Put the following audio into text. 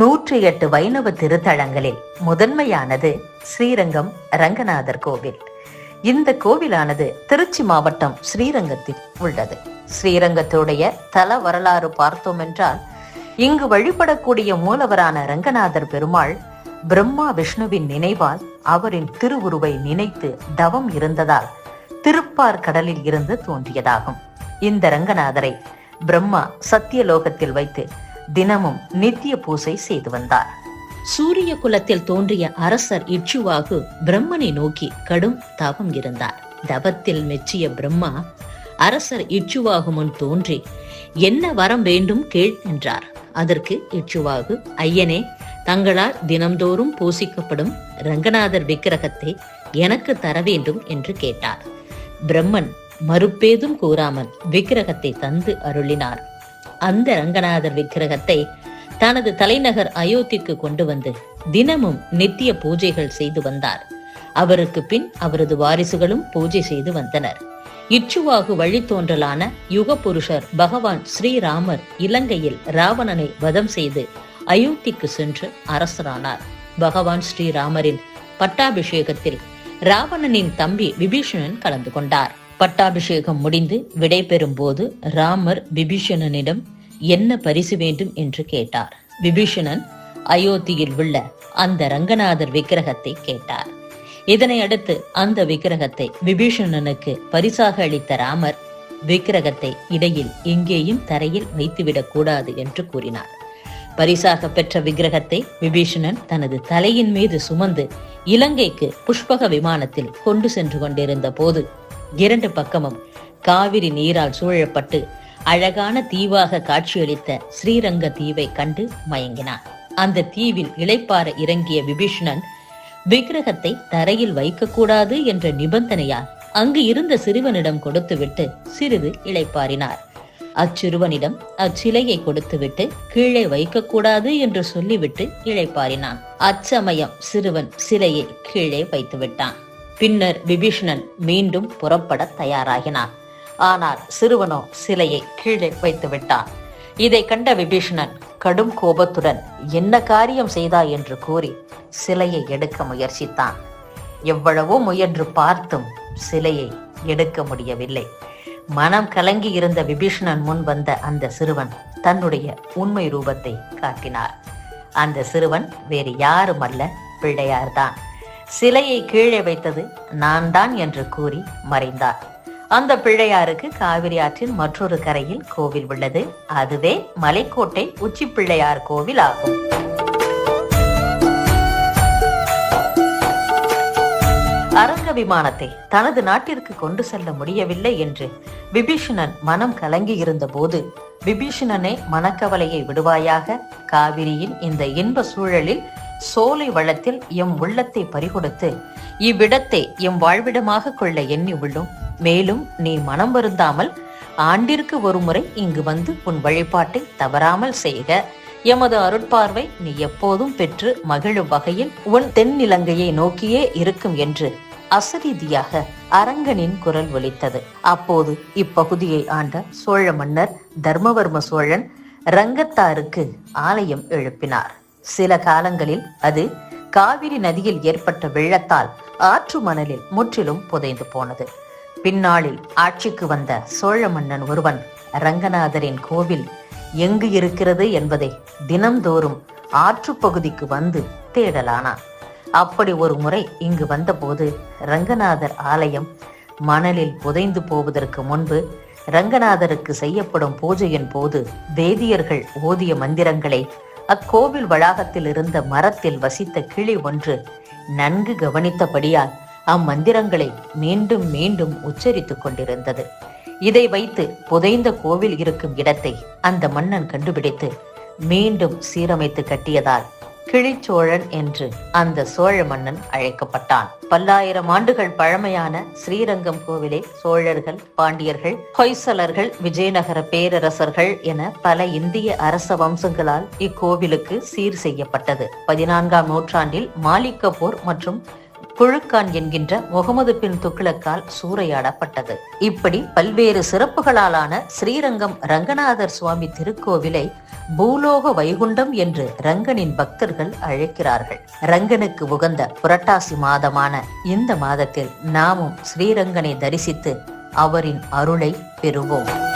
நூற்றி எட்டு வைணவ திருத்தலங்களில் முதன்மையானது ஸ்ரீரங்கம் ரங்கநாதர் கோவில். இந்த கோவிலானது திருச்சி மாவட்டம் ஸ்ரீரங்கத்தில் உள்ளது. ஸ்ரீரங்கத்துடைய தல வரலாறு பார்த்தோம் என்றால் இங்கு வழிபடக்கூடிய மூலவரான ரங்கநாதர் பெருமாள் பிரம்மா விஷ்ணுவின் நினைவால் அவரின் திருவுருவை நினைத்து தவம் இருந்ததால் திருப்பார் கடலில் இருந்து தோன்றியதாகும். இந்த ரங்கநாதரை பிரம்மா சத்தியலோகத்தில் வைத்து தினமும் நித்திய பூசை செய்து வந்தார். சூரிய குலத்தில் தோன்றிய அரசர் இச்சுவாகு பிரம்மனை நோக்கி கடும் தவம் இருந்தார். தவத்தில் மெச்சிய பிரம்மா அரசர் இச்சுவாகு முன் தோன்றி என்ன வரம் வேண்டும் கேள் என்றார். அதற்கு இச்சுவாகு ஐயனே தங்களால் தினம்தோறும் பூசிக்கப்படும் ரங்கநாதர் விக்கிரகத்தை எனக்கு தர வேண்டும் என்று கேட்டார். பிரம்மன் மறுப்பேதும் கூறாமல் விக்கிரகத்தை தந்து அருளினார். அந்த ரங்கநாதர் விக்கிரகத்தை தனது தலைநகர் அயோத்திக்கு கொண்டு வந்து தினமும் நித்திய பூஜைகள் செய்து வந்தார். அவருக்கு பின் அவரது வாரிசுகளும் பூஜை செய்து வந்தனர். இச்சுவாகு வழித்தோன்றலான யுக புருஷர் பகவான் ஸ்ரீராமர் இலங்கையில் ராவணனை வதம் செய்து அயோத்திக்கு சென்று அரசரானார். பகவான் ஸ்ரீராமரின் பட்டாபிஷேகத்தில் ராவணனின் தம்பி விபீஷணன் கலந்து கொண்டார். பட்டாபிஷேகம் முடிந்து விடைபெறும் போது ராமர் விபீஷணனிடம் என்ன பரிசு வேண்டும் என்று கேட்டார். விபீஷணன் அயோத்தியில் உள்ள அந்த ரங்கநாதர் விக்கிரகத்தை கேட்டார். இதனை அடுத்து அந்த விக்கிரகத்தை விபீஷணனுக்கு பரிசாக அளித்த ராமர் விக்கிரகத்தை இடையில் எங்கேயும் தரையில் வைத்துவிடக் கூடாது என்று கூறினார். பரிசாக பெற்ற விக்கிரகத்தை விபீஷணன் தனது தலையின் மீது சுமந்து இலங்கைக்கு புஷ்பக விமானத்தில் கொண்டு சென்று கொண்டிருந்த போது இரண்டு பக்கமும் காவிரி நீரால் சூழப்பட்டு அழகான தீவாக காட்சியளித்த ஸ்ரீரங்க தீவை கண்டு மயங்கினான் அந்த தீவில் இளைப்பாற இறங்கிய விபீஷணன் விக்கிரகத்தை தரையில் வைக்கக்கூடாது என்ற நிபந்தனையால் அங்கு இருந்த சிறுவனிடம் கொடுத்துவிட்டு சிறிது இளைப்பாறினார் அச்சிறுவனிடம் அச்சிலையை கொடுத்துவிட்டு கீழே வைக்கக்கூடாது என்று சொல்லிவிட்டு இழைப்பாரினான் அச்சமயம் சிறுவன் சிலையை கீழே வைத்து விட்டான் பின்னர் விபீஷணன் மீண்டும் புறப்பட தயாராகினான். ஆனால் சிறுவனோ சிலையை கீழே வைத்து விட்டான். இதை கண்ட விபீஷணன் கடும் கோபத்துடன் என்ன காரியம் செய்தாய்? என்று கூறி சிலையை எடுக்க முயற்சித்தான். எவ்வளவோ முயன்று பார்த்தும் சிலையை எடுக்க முடியவில்லை. மனம் கலங்கி இருந்த விபீஷணன் முன் வந்த அந்த சிறுவன் தன்னுடைய உண்மை ரூபத்தை காட்டினார். அந்த சிறுவன் வேறு யாரும் அல்ல பிள்ளையார்தான். சிலையை கீழே வைத்தது நான் தான் என்று கூறி மறைந்தார். அந்த பிள்ளையாருக்கு காவிரி ஆற்றின் மற்றொரு கரையில் கோவில் உள்ளது. அதுவே மலைக்கோட்டை உச்சி பிள்ளையார் கோவில் ஆகும். அரங்க விமானத்தை தனது நாட்டிற்கு கொண்டு செல்ல முடியவில்லை என்று விபீஷணன் மனம் கலங்கி இருந்த போது விபீஷணனே மனக்கவலையை விடுவாயாக காவிரியின் இந்த இன்ப சூழலில் சோலை வளத்தில் எம் உள்ளத்தை பறிகொடுத்து இவ்விடத்தை எம் வாழ்விடமாக கொள்ள எண்ணி உள்ளோம். மேலும் நீ மனம் வருந்தாமல் ஆண்டிற்கு ஒருமுறை இங்கு வந்து உன் வழிபாட்டை தவறாமல் செய்க. எமது அருட்பார்வை நீ எப்போதும் பெற்று மகிழும் வகையில் உன் தென்னிலங்கையை நோக்கியே இருக்கும் என்று அசரீதியாக அரங்கனின் குரல் ஒலித்தது. அப்போது இப்பகுதியை ஆண்ட சோழ மன்னர் தர்மவர்ம சோழன் ரங்கத்தாருக்கு ஆலயம் எழுப்பினார். சில காலங்களில் அது காவிரி நதியில் ஏற்பட்ட வெள்ளத்தால் ஆற்று மணலில் முற்றிலும் புதைந்து போனது. பின்னாளில் ஆட்சிக்கு வந்த சோழ மன்னன் ஒருவன் ரங்கநாதரின் கோவில் எங்கு இருக்கிறது என்பதை தினம்தோறும் ஆற்று பகுதிக்கு வந்து தேடலானான். அப்படி ஒரு முறை இங்கு வந்தபோது ரங்கநாதர் ஆலயம் மணலில் புதைந்து போவதற்கு முன்பு ரங்கநாதருக்கு செய்யப்படும் பூஜையின் போது வேதியர்கள் ஓதிய மந்திரங்களை அக்கோவில் வளாகத்தில் இருந்த மரத்தில் வசித்த கிளி ஒன்று நன்கு கவனித்தபடியால் அம்மந்திரங்களை மீண்டும் மீண்டும் உச்சரித்துக் கொண்டிருந்தது. இதை வைத்து புதைந்த கோவில் இருக்கும் இடத்தை அந்த மன்னன் கண்டுபிடித்து மீண்டும் சீரமைத்து கட்டியதால் கிளிச்சோழன் என்று அந்த சோழ மன்னன் அழைக்கப்பட்டான். பல்லாயிரம் ஆண்டுகள் பழமையான ஸ்ரீரங்கம் கோவிலை சோழர்கள் பாண்டியர்கள் ஹொய்சலர்கள் விஜயநகர பேரரசர்கள் என பல இந்திய அரச வம்சங்களால் இக்கோவிலுக்கு சீர் செய்யப்பட்டது. பதினான்காம் நூற்றாண்டில் மாலிக்க போர் மற்றும் குழுக்கான் என்கின்ற முகமது பின் துக்ளக்கால் சூறையாடப்பட்டது. இப்படி பல்வேறு சிறப்புகளாலான ஸ்ரீரங்கம் ரங்கநாதர் சுவாமி திருக்கோவிலை பூலோக வைகுண்டம் என்று ரங்கனின் பக்தர்கள் அழைக்கிறார்கள். ரங்கனுக்கு உகந்த புரட்டாசி மாதமான இந்த மாதத்தில் நாமும் ஸ்ரீரங்கனை தரிசித்து அவரின் அருளை பெறுவோம்.